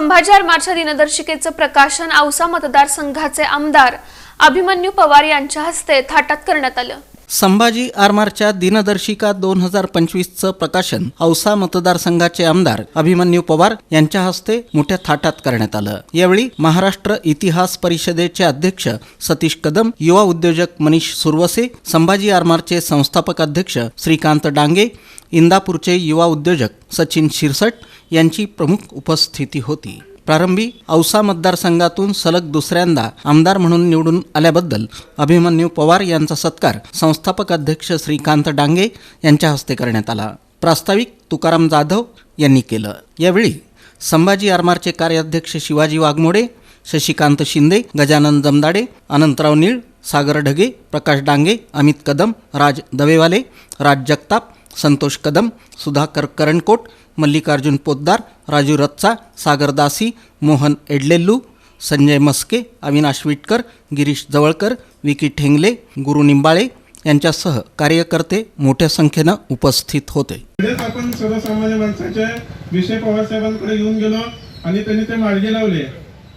संभाजी आरमारच्या दिनदर्शिकेचं प्रकाशन औसा मतदारसंघाचे आमदार अभिमन्यू पवार यांच्या हस्ते थाटात करण्यात आलं. संभाजी आरमारच्या दिनदर्शिका दोन हजार पंचवीसचं प्रकाशन औसा मतदारसंघाचे आमदार अभिमन्यू पवार यांच्या हस्ते मोठ्या थाटात करण्यात आलं. यावेळी महाराष्ट्र इतिहास परिषदेचे अध्यक्ष सतीश कदम युवा उद्योजक मनीष सुरवसे संभाजी आरमारचे संस्थापक अध्यक्ष श्रीकांत डांगे इंदापूरचे युवा उद्योजक सचिन शिरसट यांची प्रमुख उपस्थिती होती. प्रारंभी औसा मतदारसंघातून सलग दुसऱ्यांदा आमदार म्हणून निवडून आल्याबद्दल अभिमन्यू पवार यांचा सत्कार संस्थापक अध्यक्ष श्रीकांत डांगे यांच्या हस्ते करण्यात आला. प्रास्ताविक तुकाराम जाधव यांनी केलं. यावेळी संभाजी आरमारचे कार्याध्यक्ष शिवाजी वाघमोडे शशिकांत शिंदे गजानन जमदाडे अनंतराव नीळ सागर ढगे प्रकाश डांगे अमित कदम राज दवेवाले राज जगताप संतोष कदम सुधाकर करणकोट मल्लिकार्जुन पोद्दार राजू रत्चा सागर दासी मोहन एडलेल्लू संजय मस्के अविनाश विटकर गिरीश जवळकर विकी ठेंगले गुरु निंबाळे यांच्यासह कार्यकर्ते मोठ्या संख्येनं उपस्थित होते आपण सर्वसामान्य माणसाचे विषय पवारसाहेबांकडे घेऊन गेलो आणि त्यांनी ते मार्गी लावले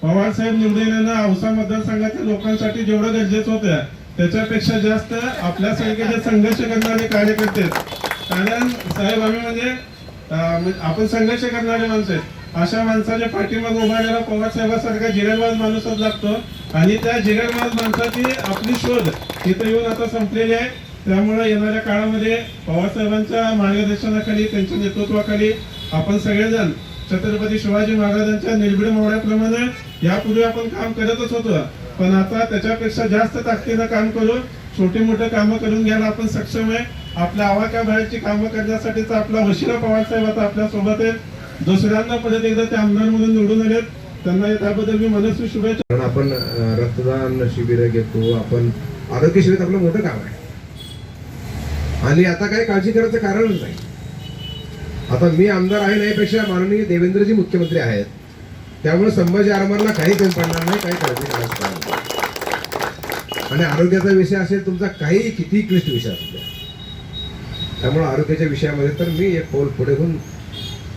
पवारसाहेब निवडून औसा मतदारसंघातील लोकांसाठी जेवढं गरजेचं होतं त्याच्यापेक्षा जास्त आपल्या सारखे संघर्ष करणारे कार्यकर्ते आहेत. कारण साहेब आम्ही म्हणजे आपण संघर्ष करणारे माणसं आहेत. अशा माणसाच्या पाठीमाग उभारलेला पवार साहेबासारखा जिगरबाज माणूसच लागतो. आणि त्या जिगरबाज माणसाची आपली शोध इथं येऊन आता संपलेली आहे. त्यामुळे येणाऱ्या काळामध्ये पवारसाहेबांच्या मार्गदर्शनाखाली त्यांच्या नेतृत्वाखाली आपण सगळेजण छत्रपती शिवाजी महाराजांच्या निर्भीड मोहळ्याप्रमाणे यापूर्वी आपण काम करतच होतो. पण आता त्याच्यापेक्षा जास्त ताकदीनं काम करू छोटी मोठी कामं करून घ्यायला आपण सक्षम आहे. आपल्या आवाक्या बाहेरची कामं करण्यासाठीचा आपला वशिरा पवार साहेब आता आपल्यासोबत आहे दुसऱ्यांदा परत एकदा ते आमदार म्हणून निवडून आलेत. त्यांना त्याबद्दल मी मनस्वी शुभेच्छा कारण आपण रक्तदान शिबिर घेतो. आपण आरोग्य शिबिर आपलं मोठं काम आहे. आणि आता काही काळजी करायचं कारणच नाही. आता मी आमदार आहे नाहीपेक्षा माननीय देवेंद्रजी मुख्यमंत्री आहेत. त्यामुळे संभाजी आरमारला काही कमी पडणार नाही काही काळजी करायचं आणि आरोग्याचा विषय असेल तुमचा काही किती क्लिष्ट विषय असेल. त्यामुळं आरोग्याच्या विषयामध्ये तर मी एक पाऊल पुढे होऊन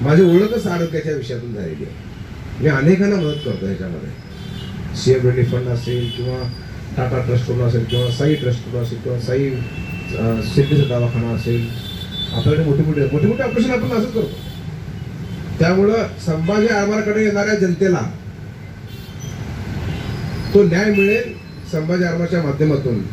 माझी ओळखच आरोग्याच्या विषयातून झालेली आहे. मी अनेकांना मदत करतो ह्याच्यामध्ये सी एम रिलीफ फंड असेल किंवा टाटा ट्रस्ट ट्रस्टकडून असेल किंवा साई ट्रस्टकडून असेल किंवा साई अं, सिद्धीचा दवाखाना असेल. आपल्याकडे मोठे मोठे मोठे मोठे ऑपरेशन आपण असं करतो. त्यामुळं संभाजी आरमारकडे येणाऱ्या जनतेला तो न्याय मिळेल संभाजी आरमारच्या माध्यमातून.